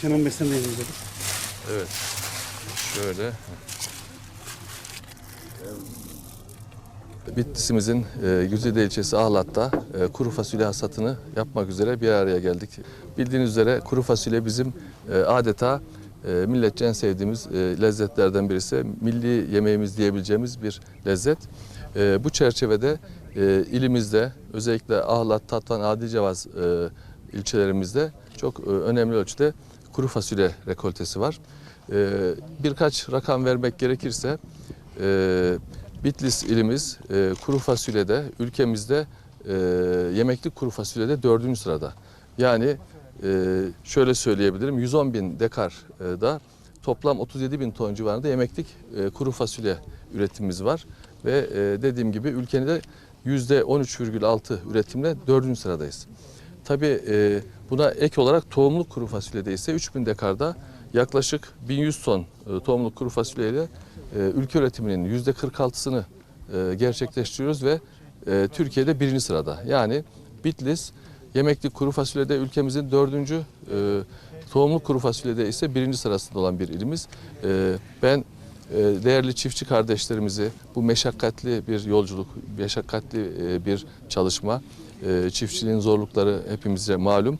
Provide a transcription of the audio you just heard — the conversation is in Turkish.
Sen de yanımızda. Evet. Şöyle. Bitlis'imizin e, Güzide ilçesi Ahlat'ta e, kuru fasulye hasatını yapmak üzere bir araya geldik. Bildiğiniz üzere kuru fasulye bizim e, adeta e, milletçe en sevdiğimiz e, lezzetlerden birisi. Milli yemeğimiz diyebileceğimiz bir lezzet. E, bu çerçevede e, ilimizde özellikle Ahlat, Tatvan, Adilcevaz e, ilçelerimizde çok e, önemli ölçüde kuru fasulye rekoltesi var. E, birkaç rakam vermek gerekirse e, Bitlis ilimiz e, kuru fasulyede ülkemizde e, yemeklik kuru fasulyede dördüncü sırada. Yani e, şöyle söyleyebilirim 110 bin dekarda toplam 37 bin ton civarında yemeklik e, kuru fasulye üretimimiz var. Ve e, dediğim gibi ülkenin de %13,6 üretimle dördüncü sıradayız. Tabii e, buna ek olarak tohumluk kuru fasulyede ise 3000 dekarda yaklaşık 1100 ton e, tohumluk kuru fasulyeyle e, ülke üretiminin %46'sını e, gerçekleştiriyoruz ve e, Türkiye'de birinci sırada. Yani Bitlis yemeklik kuru fasulyede ülkemizin dördüncü, e, tohumluk kuru fasulyede ise birinci sırasında olan bir ilimiz. E, ben e, değerli çiftçi kardeşlerimizi bu meşakkatli bir yolculuk, meşakkatli e, bir çalışma, çiftçiliğin zorlukları hepimize malum.